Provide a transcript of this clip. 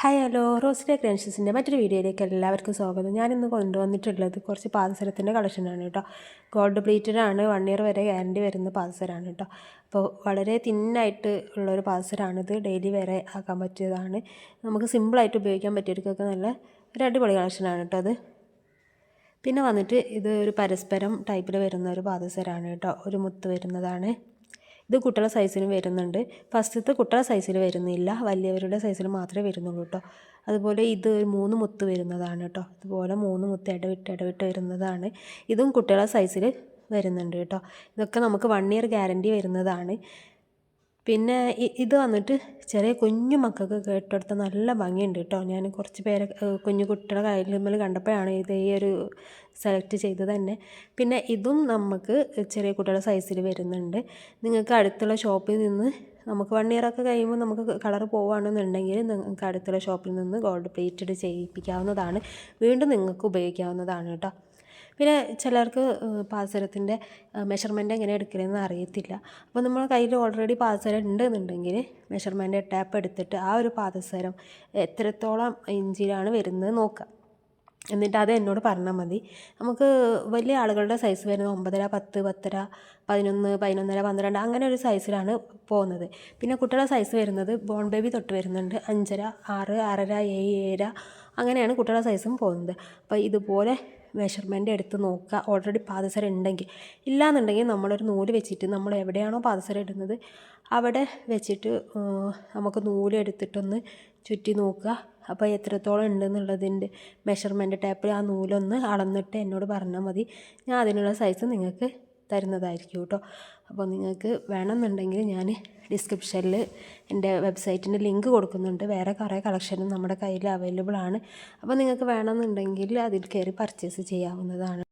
Hi hello റോസിലെ ക്രൻഷസിന്റെ മറ്റൊരു വീഡിയോയിലേക്ക് എല്ലാവർക്കും സ്വാഗതം. ഞാനിന്ന് കൊണ്ടുവന്നിട്ടുള്ളത് കുറച്ച് പാദസരത്തിന്റെ കളക്ഷനാണ് കേട്ടോ. ഗോൾഡ് പ്ലേറ്റഡ് ആണ്. വൺ ഇയർ വരെ ഗ്യാരണ്ടി വരുന്ന പാദസരമാണ് കേട്ടോ. അപ്പോൾ വളരെ തിന്നായിട്ട് ഉള്ളൊരു പാദസരമാണിത് ഡെയിലി വരെ ആക്കാൻ പറ്റിയതാണ്. നമുക്ക് സിമ്പിളായിട്ട് ഉപയോഗിക്കാൻ പറ്റിയവർക്കൊക്കെ നല്ല ഒരു അടിപൊളി കളക്ഷനാണ് കേട്ടോ അത്. പിന്നെ വന്നിട്ട് ഇത് ഒരു പരസ്പരം ടൈപ്പിൽ വരുന്ന ഒരു പാദസരമാണ് കേട്ടോ. ഒരു മുത്ത് വരുന്നതാണ്. ഇത് കുട്ടികളുടെ സൈസിന് വരുന്നുണ്ട്. ഫസ്റ്റത്തെ കുട്ടികളുടെ സൈസിൽ വരുന്നില്ല. വലിയവരുടെ സൈസിൽ മാത്രമേ വരുന്നുള്ളൂ കേട്ടോ അതുപോലെ ഇത് മൂന്ന് മുത്ത് വരുന്നതാണ് കേട്ടോ അതുപോലെ മൂന്ന് മുത്ത് ഇടവിട്ട് ഇടവിട്ട് വരുന്നതാണ്. ഇതും കുട്ടികളുടെ സൈസിൽ വരുന്നുണ്ട് കേട്ടോ ഇതൊക്കെ നമുക്ക് വൺ ഇയർ ഗ്യാരണ്ടി വരുന്നതാണ്. പിന്നെ ഇത് വന്നിട്ട് ചെറിയ കുഞ്ഞു മക്കൾക്ക് കേട്ടെടുത്ത നല്ല ഭംഗിയുണ്ട് കേട്ടോ. ഞാൻ കുറച്ച് പേരെ കുഞ്ഞു കുട്ടികളെ കയ്യിൽ കണ്ടപ്പോഴാണ് ഇത് ഈ ഒരു സെലക്ട് ചെയ്തത് തന്നെ. പിന്നെ ഇതും നമുക്ക് ചെറിയ കുട്ടികളുടെ സൈസിൽ വരുന്നുണ്ട്. നിങ്ങൾക്ക് അടുത്തുള്ള ഷോപ്പിൽ നിന്ന് നമുക്ക് വൺ ഇയർ ഒക്കെ കഴിയുമ്പോൾ നമുക്ക് കളർ പോവുകയാണെന്നുണ്ടെങ്കിൽ നിങ്ങൾക്ക് അടുത്തുള്ള ഷോപ്പിൽ നിന്ന് ഗോൾഡ് പ്ലേറ്റഡ് ചെയ്യിപ്പിക്കാവുന്നതാണ്. വീണ്ടും നിങ്ങൾക്ക് ഉപയോഗിക്കാവുന്നതാണ് കേട്ടോ. പിന്നെ ചിലർക്ക് പാദസരത്തിന്റെ മെഷർമെന്റ് എങ്ങനെ എടുക്കണമെന്ന് അറിയത്തില്ല. അപ്പോൾ നമ്മൾ കയ്യിൽ ഓൾറെഡി പാദസരം ഉണ്ടെന്നുണ്ടെങ്കിൽ മെഷർമെന്റ് ടാപ്പ് എടുത്തിട്ട് ആ ഒരു പാദസരം എത്രത്തോളം ഇഞ്ചിലാണ് വരുന്നത് നോക്കുക. എന്നിട്ട് അത് എന്നോട് പറഞ്ഞാൽ മതി. നമുക്ക് വലിയ ആളുകളുടെ സൈസ് വരുന്നത് ഒമ്പതര പത്ത് പത്തര പതിനൊന്ന് പതിനൊന്നര പന്ത്രണ്ട് അങ്ങനെ ഒരു സൈസിലാണ് പോകുന്നത്. പിന്നെ കുട്ടികളുടെ സൈസ് വരുന്നത് ബോൺ ബേബി തൊട്ട് വരുന്നുണ്ട് അഞ്ചര ആറ് ആറര ഏഴ് ഏഴര അങ്ങനെയാണ് കുട്ടികളുടെ സൈസും പോകുന്നത്. അപ്പോൾ ഇതുപോലെ മെഷർമെന്റ് എടുത്ത് നോക്കുക. ഓൾറെഡി പാദസരം ഉണ്ടെങ്കിൽ. ഇല്ലാന്നുണ്ടെങ്കിൽ നമ്മളൊരു നൂൽ വെച്ചിട്ട് നമ്മൾ എവിടെയാണോ പാദസരം ഇടുന്നത് അവിടെ വെച്ചിട്ട് നമുക്ക് നൂൽ നൂലെടുത്തിട്ടൊന്ന് ചുറ്റി നോക്കുക. അപ്പോൾ എത്രത്തോളം ഉണ്ടെന്നുള്ളതിന്റെ മെഷർമെന്റ് ടേപ്പിൽ ആ നൂലൊന്ന് അളന്നിട്ട് എന്നോട് പറഞ്ഞാൽ മതി. ഞാൻ അതിനുള്ള സൈസ് നിങ്ങൾക്ക് തരുന്നതായിരിക്കും കേട്ടോ. അപ്പോൾ നിങ്ങൾക്ക് വേണമെന്നുണ്ടെങ്കിൽ ഞാൻ ഡിസ്ക്രിപ്ഷനിൽ എന്റെ വെബ്സൈറ്റിന്റെ ലിങ്ക് കൊടുക്കുന്നുണ്ട്. വേറെ കുറേ കളക്ഷനും നമ്മുടെ കയ്യിൽ അവൈലബിൾ ആണ്. അപ്പോൾ നിങ്ങൾക്ക് വേണമെന്നുണ്ടെങ്കിൽ അതിൽ കയറി പർച്ചേസ് ചെയ്യാവുന്നതാണ്.